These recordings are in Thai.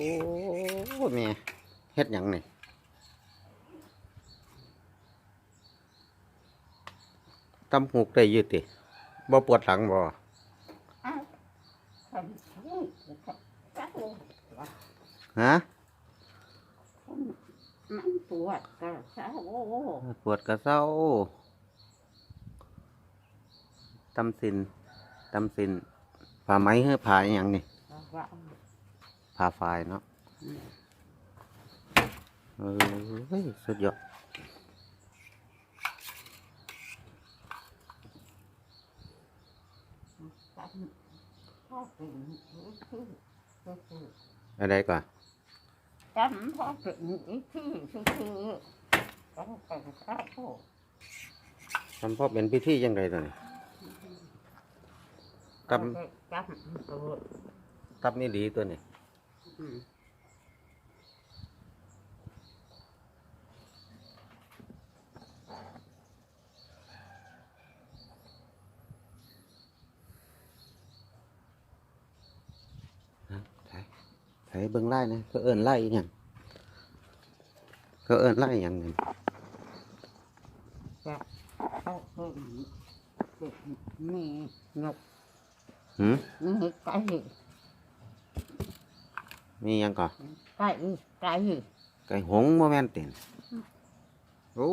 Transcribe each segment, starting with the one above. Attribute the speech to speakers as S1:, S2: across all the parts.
S1: อ้แม่เฮ็ดหยังนี่ตำหูกได้อยืดติบ่ปวดหลังบ่
S2: อ้าวทำนี่จักเลย
S1: ฮะ
S2: มันปวดกระเช้า
S1: ปวดกระเซ้าตำสินตำสินผ้าไหมเฮ้ผ้าอหย่างนี่
S2: ว่า
S1: ผ้าฝ้ายเนาะเออเฮ้ยสุดยอด
S2: จำพ่อเป็นชื่อชื่อชื่อ
S1: อะไรก่อน
S2: จำพ่อเป็นชื่อชื่อชื่อต้องไปข้าวโพด
S1: ทำพ่อเป็นพิธียังไงตัวนี้จ
S2: จำตัวำ
S1: ตับนี่ดีตัวนี้
S2: อืม
S1: ใช่ใช่เบิ่งไล่นะเขาเอิ้น ไล่อหยังเขาเอิ้นไล่อหยังนี่
S2: เขาเป็นเป็นมีนก
S1: หืม
S2: มีไก่
S1: มีหยังก่อน
S2: ไก่ไก่
S1: ไก่หงส์โมแมนตินโอ้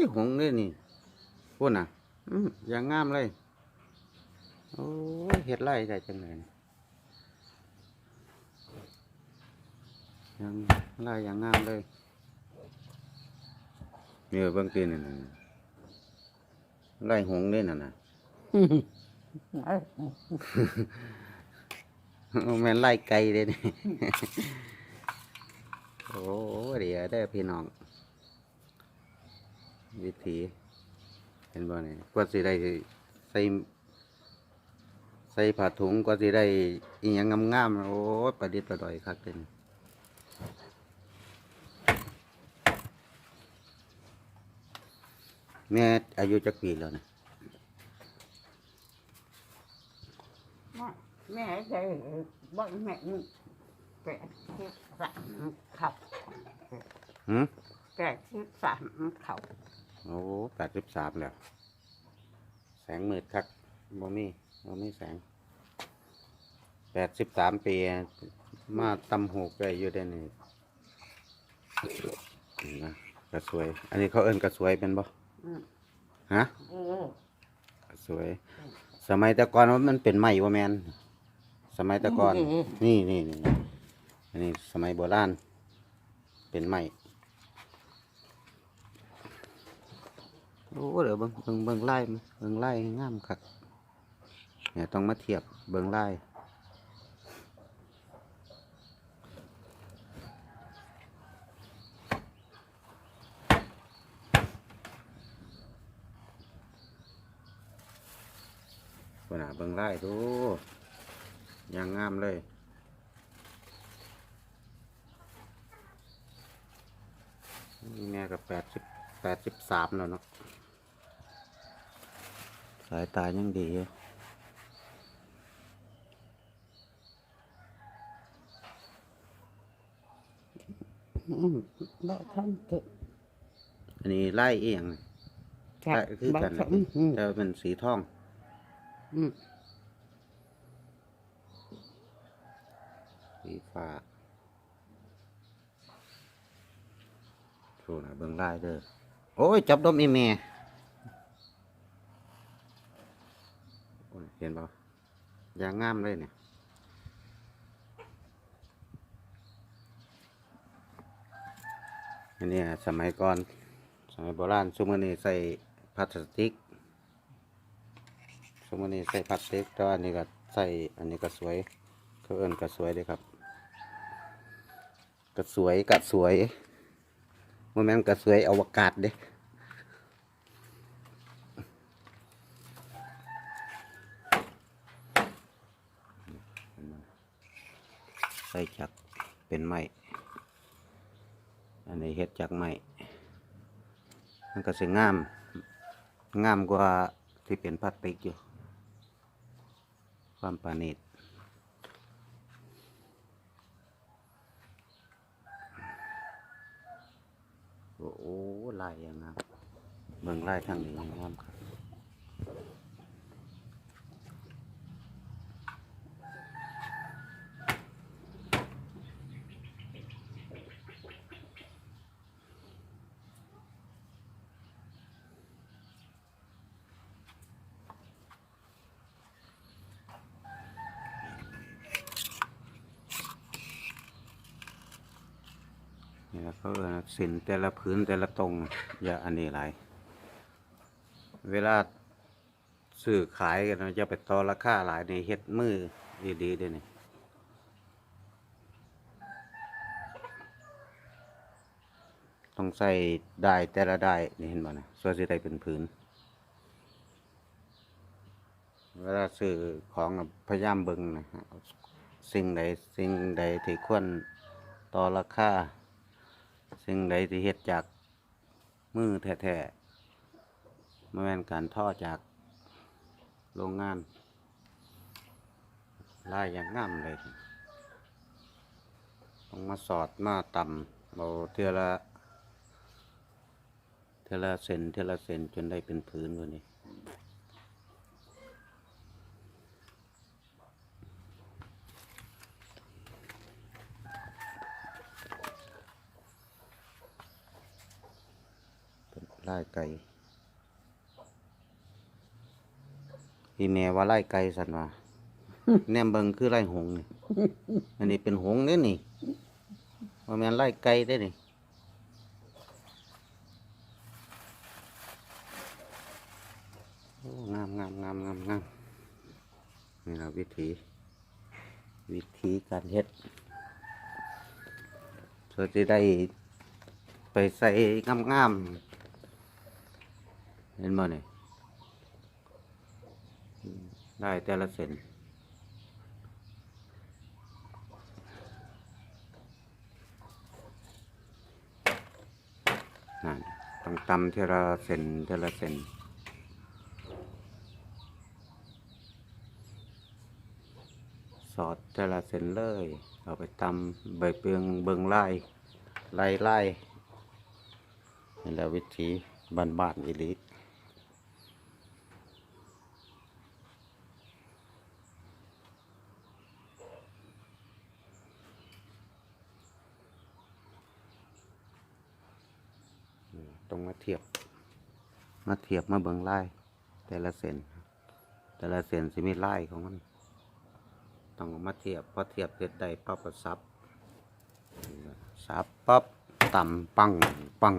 S1: ยหงส์นี่นี่พูดน่ะอืมอย่างงามเลย โอ้ยเฮ็ดไล่ได้จังเลยนี่ยังไล่อย่างงามเลยเนี่ยเบิ่งตีนี่น่ะไล่หงส์นี่น่ะนะ
S2: เอ้ย
S1: โอ้ แม่นไล่ไก่เลยนี่ โอ้เดี๋ยวได้พี่น้อง วิธีเห็นบ่นี่กว่าสิได้ใส่ใส่ผ้าถุงกว่าสิได้อีหยังงามๆโอ้ประดิษฐ์ประดอยคักเต็นแม่อายุจักปีแล้วนะ
S2: แม่ได้ บ้านแม่แปดสิบสามเขา
S1: หืม
S2: แปดสิบสามเขา
S1: โอ้แปดสิบสามแล้ว แสงมืดคักบ่มีบ่มีแสงแปดสิบสามปี มาตำหูกได้อยู่ได้นี่นี่นะกระสวย อันนี้เขาเอิ้นกระสวยเป็นบ่
S2: อืม
S1: ฮะ
S2: เออก
S1: ระสวย สมัยแต่ก่อนมันเป็นไม้ว่าแมน สมัยแต่ก่อน นี่นี่นี่อันนี้สมัยโบราณ เป็นไม้โอ้เดี๋ยวเบิ่งเบิ่งเบิ่งไล่มันเบิ่งไล่งามคักเนี่ยต้องมาเทียบเบิ่งไล่คนน่ะเบิ่งไล่ดู อยังงามเลยนี่แม่ก็แปดสิบแปดสิบสามแล้วเนาะสายตายังดีอยู่
S2: อืมบ่ทำเกิด
S1: อันนี้ไล่เอียงนี่
S2: จาก
S1: ไล่คือ
S2: บ่
S1: กัน
S2: ทำอืม
S1: แต่ว่าเป็นสีทอง
S2: อืม
S1: สีฟ้าโชว์น่อยเบิ่งไล่เด้อโอ้ย จับดมอีแม่เห็นป่าอย่างงามเลยเนี่ยอันนี้สมัยก่อน สมัยโบราณซุมอนี้ใส่พลาสติกซุมอนี้ใส่พลาสติกแต่ว่าอันนี้ก็ใส่อันนี้ก็สวยเขาเอิ้นก็สวยเลยครับ ก็สวยก็สวยโมเมนต์ก็สวยอวกาศเด้ใส่จักเป็นไม้อันนี้เฮ็ดจากไม้มันก็สิงาม งามกว่าที่เป็นพลาสติกอยู่ ความปราณีต โอ้โหลายอย่างงาม เบิ่งลายทางนี้งามครับนี่และเขาเสินแต่ละพื้นแต่ละตรงอย่าอันนี้หลาย เวลาซื้อขายกันเราจะไปต่อราคาหลายในเฮ็ดมือดีๆเด้วยนี่ต้องใส่ได้แต่ละได้นี่เห็นบ่นะส่วนสิได้เป็นพื้นเวลาซื้อของพยายามเบิ่งนะฮะสิ่งใดสิ่งใดที่ควรต่อราคาสิ่งใดที่เฮ็ดจากมือแท้ๆ ม่เป็นการท่อจากโรงงานลายอย่างงามเลยต้องมาสอดมาต่ำเราเทอละเทอละเซนเทอละเซนจนได้เป็นพื้นวันนี้เป็นลายไก่ พี่แม่ว่าไล่ไก่สันว่าแนมเบิงคือไล่หงส์นี่อันนี้เป็นหงส์เนี่นี่ว่าแม่นไล่ไก่ได้นี่โอ้งามงามงามงามงามนี่เราวิธีวิธีการเฮ็ดเพื่อจะได้ไปใส่งามงามๆเห็นบ่เนี่ย ได้แต่ละเส้นนั่นต้องตำเทละเส้นเทละเส้นสอดเทละเส้นเลย เอาไปตำใบเปลืองเบิงไล่ไล่ไล่นี่แหละวิธีบ้านๆอีหลีต้องมา เทียบ มาเทียบมาเบิ่งลายแต่ละเส้นแต่ละเส้นสิมีลายของมันต้องเอามาเทียบพอเทียบเสร็จได้ปั๊บก็ซับซับปั๊บต่ำปังปัง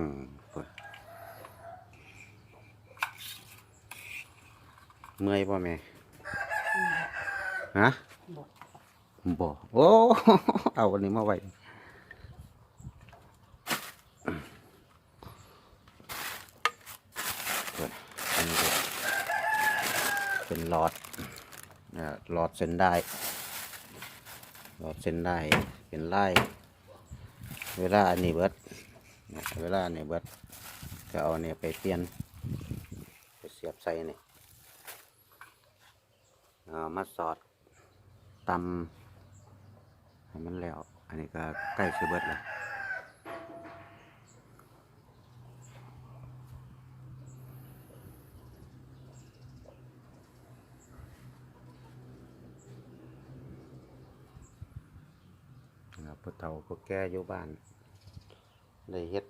S1: เมื่อยป่ะแม่ฮะ
S2: บอก
S1: บ่โอ้เอาอันนี้มาไว้ อันนี้ก็เป็น หลอดนะหลอดเส้นได้ หลอดเส้นได้เป็นไล่เวลาอันนี้เบิดนะเวลาอันนี้เบิดก็เอาเนี่ยไปเปลี่ยนไปเสียบใส่เนี่เอามาสอดตำให้มันแล้ว อันนี้ก็ใกล้สิเบิดแล้ว ครับผู้เฒ่าผู้แก่อยู่บ้านได้เฮ็ด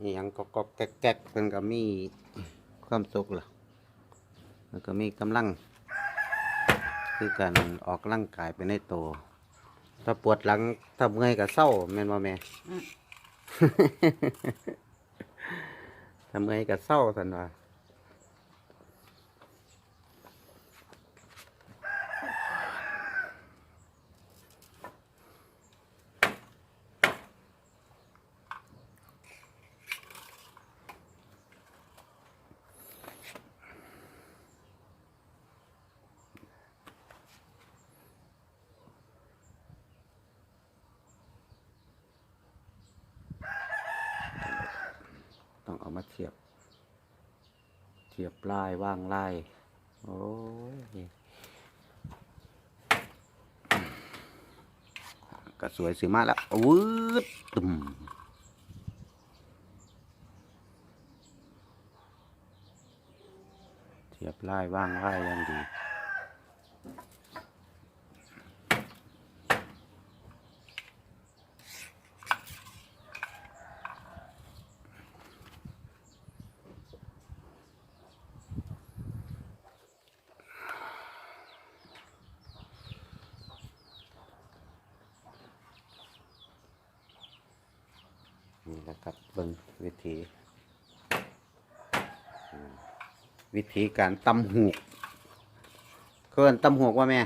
S1: อีหยังก็ก็แก๊กแก๊กเพิ่นก็มีความสุขล่ะแล้วก็มีกำลัง คือการออกกำลังกายไปในตัวถ้าปวดหลังถ้าเมื่อยก็เศร้าแม่นบ่แม่ ถ้าเมื่อยก็เศร้าสันว่าาเทียบ เทียบลายว่างลาย โอ้ยก็สวยสิมากแล้ววืดตึมเทียบลายว่างลายยังดี นี่แหละครับเบิ่งวิธีอืมวิธีการตำหูกเขาเอินตำหูกว่าแม่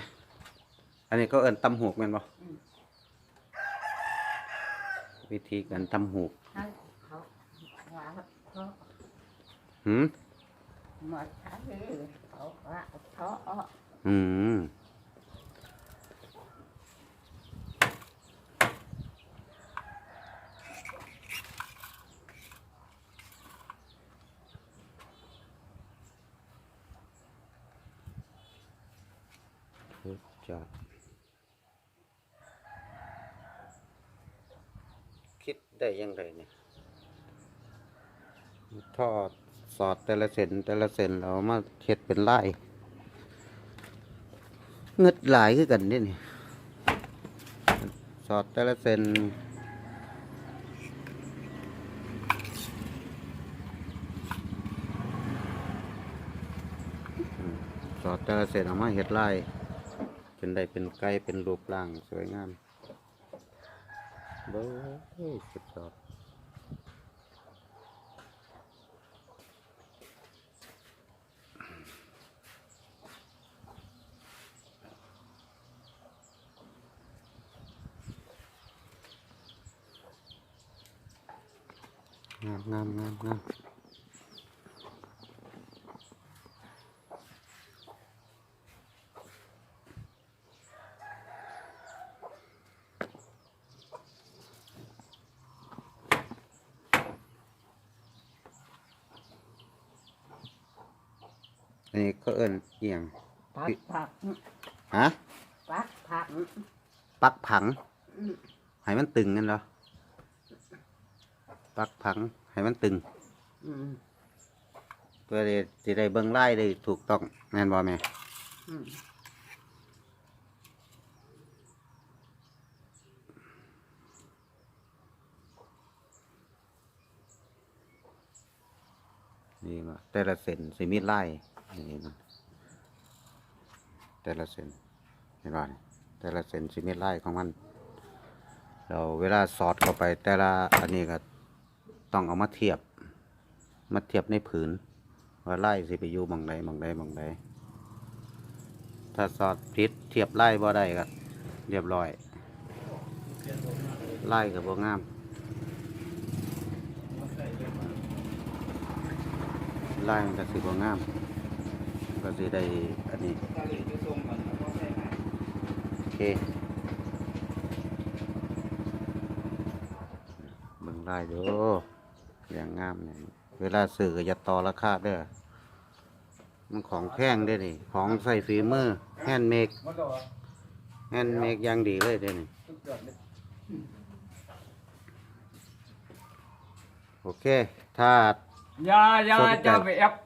S1: อันนี้ก็เอินตำหูกแม่นบ่วิธีการตำหูก
S2: ให้เขาว่าเขา
S1: หืม
S2: มาใช้เขาว่าเขา
S1: อืมสุดยอดคิดได้ ยังไงเนี่ยทอดสอดแต่ละเส้นแต่ละเส้นเรามาเฮ็ดเป็นลายเงึดหลายคือกันนี่นี่สอดแต่ละเส้นสอดแต่ละเส้นเอามาเฮ็ดลายเป็นได้เป็นไก่เป็นรูปร่างสวยงาม เบ้ยสุดยอดงามงามงามงาม นนี้ก็เอิ้นเอียง
S2: ปักผัก
S1: ฮะ
S2: ปักผัก
S1: ปักผัง
S2: อืม
S1: ให้มันตึงนั่นเหรอปักผังให้มันตึง
S2: อืม
S1: เพื่อที่จะได้เบิ่งไล่ได้ถูกต้องแม่นบ่แม่
S2: อืม
S1: นี่มาแต่ละเส้นสิมีไล่ นี่มันแต่ละเส้นเห็นบ่าแต่ละเส้นสิมีไล่ของมันเราเวลาสอดเข้าไปแต่ละอันนี้ก็ต้องเอามาเทียบ มาเทียบในผืน ว่าไล่สิไปอยู่หมองใดหมองใดหมองใดถ้าสอดผิดเทียบไล่บ่ได้ก็เรียบร้อย ไล่ก็บ่งามไล่มันก็สิบ่งาม ก็สิได้อันนี้โอเคเบิ่งไล่ดูอย่างงามเนี่ยเวลาซื้อก็อย่าต่อราคาเด้อมันของแพงเด้อนี่ของใส่ฝีมือแฮนด์เมกแฮนด์เมกอย่างดีเลยเด้อนี่โอเคถ้า
S3: อย่าอย่า
S1: สนใจ
S3: จะไปแอบอ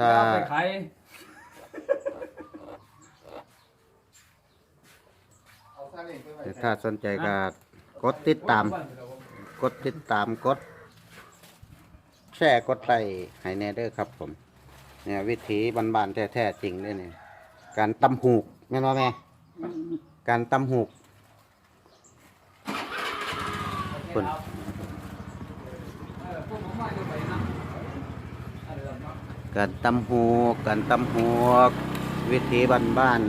S1: ถ้า
S3: ย่าไปขาย
S1: แต่ถ้าสนใจก็กดติดตาม กดติดตามกด แชร์กดไลค์ให้แน่เด้อครับผม เนี่ยวิถีบ้านๆแท้ๆจริงเลยเนี่ยการตำหูกแม่นว่าแม่
S2: อืม
S1: การตำหูกคน
S3: เออพวกผมมาจะไปนะอะไรแบบนั้น
S1: การตำหูกการตำหูกวิถีบ้าน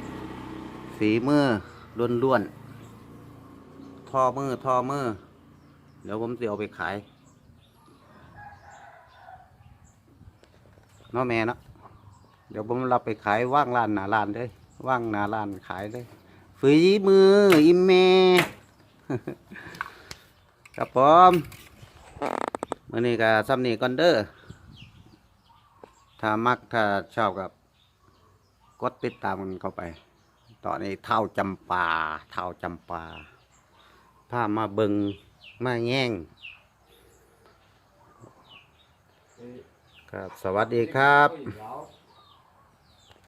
S1: ๆฝีมือล้วนๆท่อมือท่อมือเดี๋ยวผมจะเอาไปขายนาะแม่เนาะเดี๋ยวผมรับไปขายว่างร้านหนาร้านเลยว่างหนาร้านขายเลยฝีมืออิมเมครับผมมื่อนี้ก็ซ้ำนี่ก่อนเด้อ ถ้ามักถ้าชอบกับกดติดตามกันเข้าไป ตอนนี้เท่าจำปาเท่าจำปาพามาเบิงมาแง่งครับ สวัสดีครับ